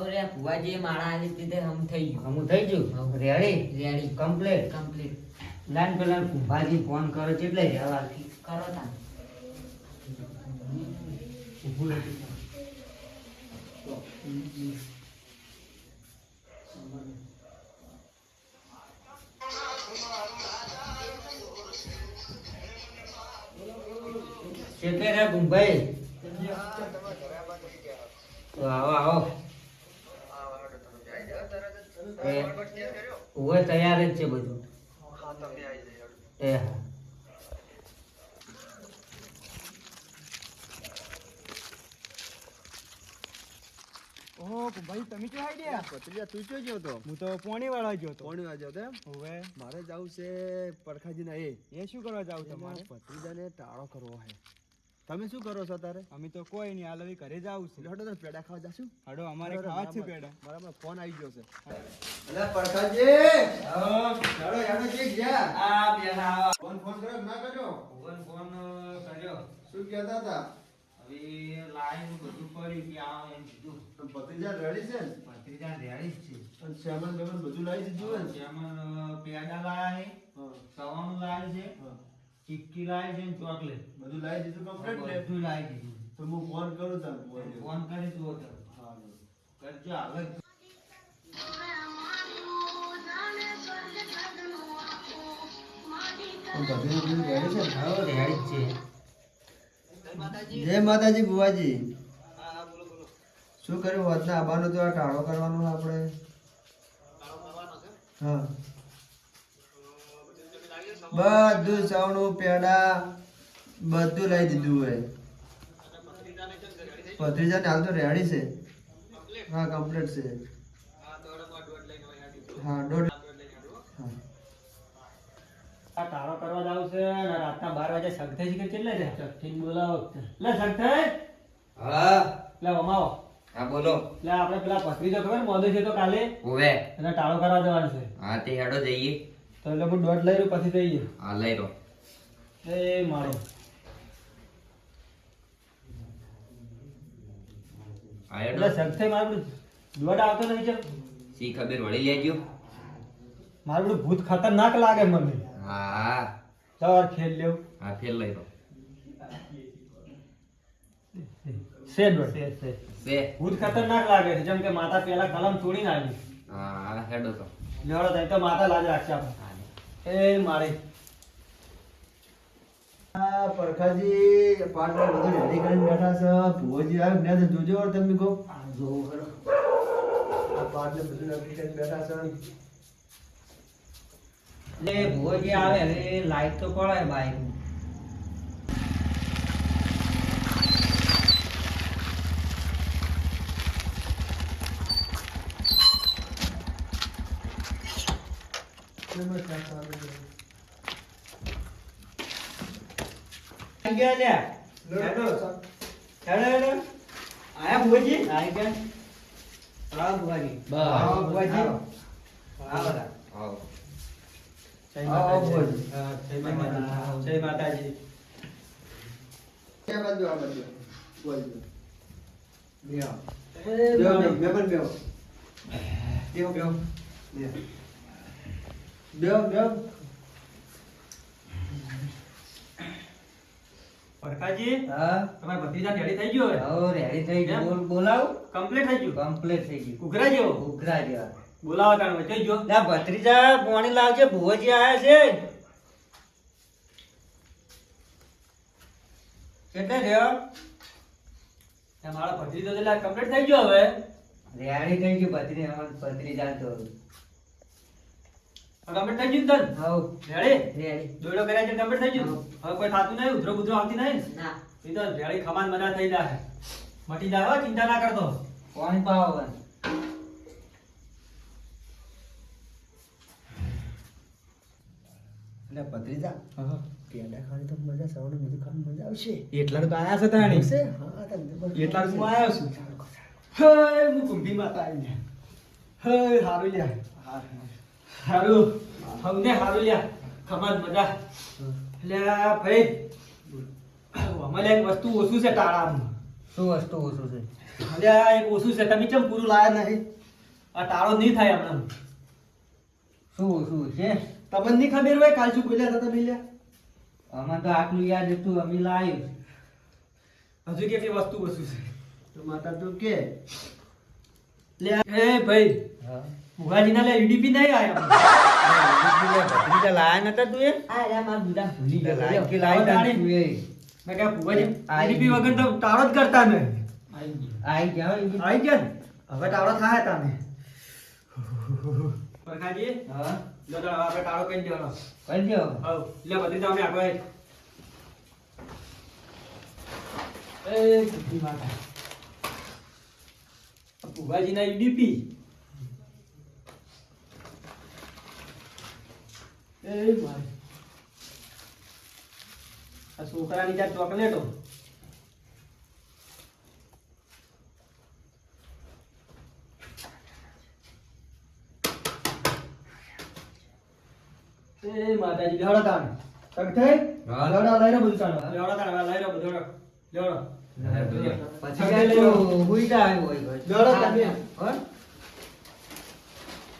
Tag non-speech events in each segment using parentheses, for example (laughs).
હવે ભુવાજી માળા આલી દીધે હમ થઈ ગયું. હમ થઈ ગયું? Ready ready complete complete line પેલા કુંભાજી ફોન કરો છે એટલે રહેવા કરો તા રે તો આવો આવો. એ તૈયાર જ છે બધું. એ હા. ઓહો ભાઈ તમે ક્યાં આઈ ગયા? પત્રીજા તું ક્યાં ગયો તો હું તો પોણી વાળા ગયો તો કોણ વાજ્યો તો એમ? હવે મારે જવું છે પડખાજીના એ. એ શું કરવા જાવ તમારે? ભત્રીજાને ટાળો કરવો છે તમે શું કરો છો તારે? અમે તો કોઈ નહીં હાલ ઘરે જાવ છે. હટો તો પેડા ખાવા જશું? હડો અમારે ખાવા છે પેડા. બરાબર ફોન આવી ગયો છે. અલા પડખાજી ચાલો યાડો કે ગયા? આ બેઠા ફોન ફોન કર્યો ના કર્યો? ફોન ફોન કર્યો. શું કહેતા હતા? હવે લાઈન બધું પડી કે આવો એમ કીધું. ભત્રીજા રેડી છે ભત્રીજા રેડી છે. અને સામાન બેમાન બધું લાવી દીધું હોય પેડા લાયા છે. સવાનું લાય છે. હા. ચીક્કી લાય છે ને ચોકલેટ. બધું લાવી દીધું કમ્પ્લીટ ને? બધું લાવી દીધું. તો હું ફોન કરું તને ફોન કરી તું હા કરજો હવે. જય માતાજી બુવાજી શું કર્યું? વાતના આબાનું તો આ ટાળો કરવાનો આપણે? હા. બધું સવણું પેડા બધું લઈ દીધું હોય. ભત્રીજાને હાલ તો રેડી છે. હા કમ્પ્લીટ છે. હા દોઢ આ તારો કરવા જાવ છે ને રાતના બાર વાગે સગથઈ છે કેટલે છે? સગથઈ બોલાવો લે સગથઈ હા. લે અમાવો હા બોલો. લે આપણે પેલા પથરી તો ખબર મોદો છે તો કાલે ઓવે એને ટાળો કરવા જવાનું છે. હા તે હેડો જઈએ. તો એટલે હું દોઢ લઈ રહ્યો પછી જઈએ હા લઈ રહ્યો એ મારો. હા એટલે સગથઈ મારું દોઢ આવતો નહીં છે. સી ખબર વળી લેજો મારું બધું ભૂત ખતરનાક લાગે મને. હા. ચાલ ખેલ લેવું હા ખેલ લઈ રહ્યો દોઢ. બે ભૂત ખતરનાક લાગે છે. જેમ કે માતા પેલા કલમ તોડીને આવી. હા હેડો તો. લેવડો તો માતા લાજ રાખશે આપણે. એ મારી. આ પડખાજી પાટણ બધું રેડી કરીને બેઠા છે. ભુવોજી આવે ને તો જોજો તમે કહો. જોવો ખરો. આ પાટને બધું રેડી કરીને બેઠા છે. એટલે ભુવોજી આવે. હવે લાઈટ તો પડે બાઈક. નમસ્કાર સ્વાગત છે. આવી ગયા લ્યા હેડો હેડો હેડો આયા ભુવાજી આવી ગયા હા ભુવાજી આવો, ભુવાજી. આવો. આવો રા. આવો. જય માતાજી જય માતાજી જય માતાજી ક્યાં બાજુ આ બાજુ ભુવોજી. બેહો. બેહો. બેહો, બેહો. બેહો. બેહો, બેહો. પરકાજી હા. તમારા ભત્રીજા રેડી થઈ ગયો હવે? રેડી થઈ ગયો. બોલ બોલાવ? કમ્પ્લીટ થઈ ગયું? કમ્પ્લીટ થઈ ગયું. ઉઘરા જેવો? ઉઘરા જેવા. બોલાવો તાણ વચ્ચે જો ના ભત્રીજા પાણી લાવજે ભુવોજી આયા છે. કેટલે રહ્યો મારા ભત્રીજો કમ્પ્લીટ થઈ ગયો હવે. રેડી થઈ ગયું ભત્રી ભત્રીજા તો. કમ્પ્લીટ થઈ ગયું તન? હવ. રેડી? રેડી. દોડો કર્યા છે કમ્પ્લીટ થઈ ગયું? હવે. કોઈ થાતું નહીં? ઉધરો બુધરો આવતી નહીં? ના. એ તો રેડી ખમાન મજા થઈ જાય. મટી જાય ચિંતા ના કરતો. પાણી પાવો એટલે ભત્રીજા પેલા ખાલી તો મજા સવારે બધું ખાવાની મજા આવશે. એટલા તો આયા છે તાણી છે હા તમને એટલા તો હું આયો છું. હે હું કુંભી માતા આવી હે હારું જાય હારું. હમને હારું લ્યા. ખમાન મજા. એટલે ભાઈ. અમારે એક વસ્તુ ઓછું છે તાળામાં શું વસ્તુ ઓછું છે? અલ્યા એક ઓછું છે. તમે કેમ પૂરું લાયા નથી? આ તાળો નહીં થાય હમણાં. શું ઓછું છે? તમને નહીં ખબર હોય કાલ શું બોલ્યા હતા તમે લ્યા? અમે તો આટલું યાદ હતું અમે લાવ્યું હજુ કેટલી વસ્તુ ઓછું છે? તો માતા તું કે. લે એ ભાઈ. ભુવાજીના લે યુડીપી નહીં આયા (laughs) લાયા નતા તું એ? આ રે માર બુડા ભૂલી ગયો. લાય કે લાય લાય તું એ? મેં કહ્યા ભુવાજી આઈ વગર તો ટાળો જ કરતા આઈ ગયા. આવી ગયા ને? હવે ટાળો થાય તાને. પરખાજી હા? જો તો આપણે ટાળો કરી દેવાનો કરી દો હા લે બધી અમે આગળ એ બુદ્ધિ માતા આ ભુવાજીના UDP એ મારે આ છોકરાની ત્યાં ચોકલેટો. એ માતાજી લેવડો તાણ. તક થઈ. લેવડો લઈ રહ્યો બધું તાણ. લેવડો તાણ લઈ રહ્યો બધું લેવડો. પછી.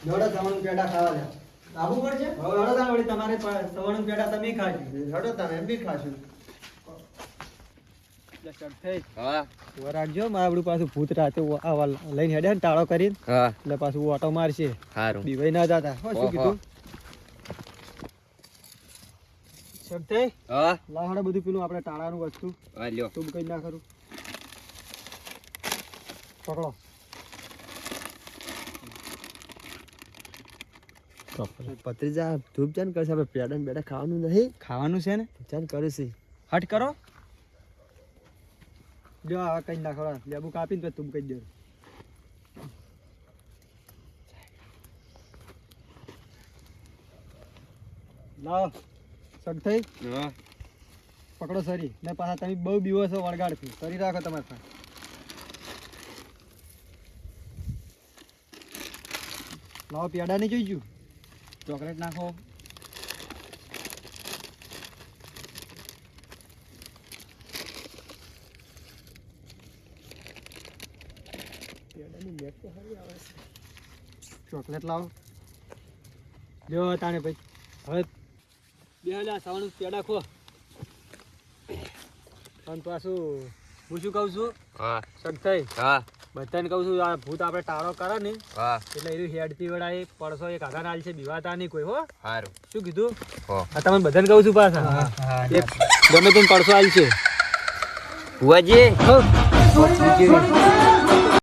લેવડો. પેડા ખાવા લે આવું પડશે હવે વળી તમારે સવારનું પેડા તમે ખાજો હડો તમે એમ બી ખાશું ઊભા મારું પાછું ભૂત રાતે આવા લઈને હેડે ને ટાળો કરીને. હા. એટલે પાછું ઓટો મારશે. સારું બીવાઈ ના જાતા. શું કીધું? શક્તિ હા. લાહડે બધું પેલું આપણે ટાળાનું વસ્તુ. લ્યો. તું કઈ ના કરું. પકડો. પત્રીજા ધૂપ ચાન કરશે આપણે પેડા ને બેડા ખાવાનું નહીં. ખાવાનું છે ને? ચાન કરે છે. હટ કરો. જો આ કઈ નાખો લેબુ કાપીને પછી તું કહી દો. લાવ. સગ થઈ? હા. પકડો સરી ને પાછા તમે બહુ બીવો છો વળગાડથી. સરી રાખો તમારે પાસે. લાવો પેડા નહીં જોઈજું ચોકલેટ નાખો. ચોકલેટ લાવો. જો તાણે ભાઈ હવે બે લા સવાનું પેડા ખો. અને પાછું હું શું કહું છું? હા. સગથઈ હા. બધાને કહું છું આ ભૂત આપણે ટાળો કરે ને એટલે એનું હેડતી એ પડસો એક આધાર આલ છે બીવાતા નહીં કોઈ હો. સારું શું કીધું? હા. તમે બધાને કહું છું પાછા. એક ગમે તેમ પડસો આલ છે. ભુવાજી.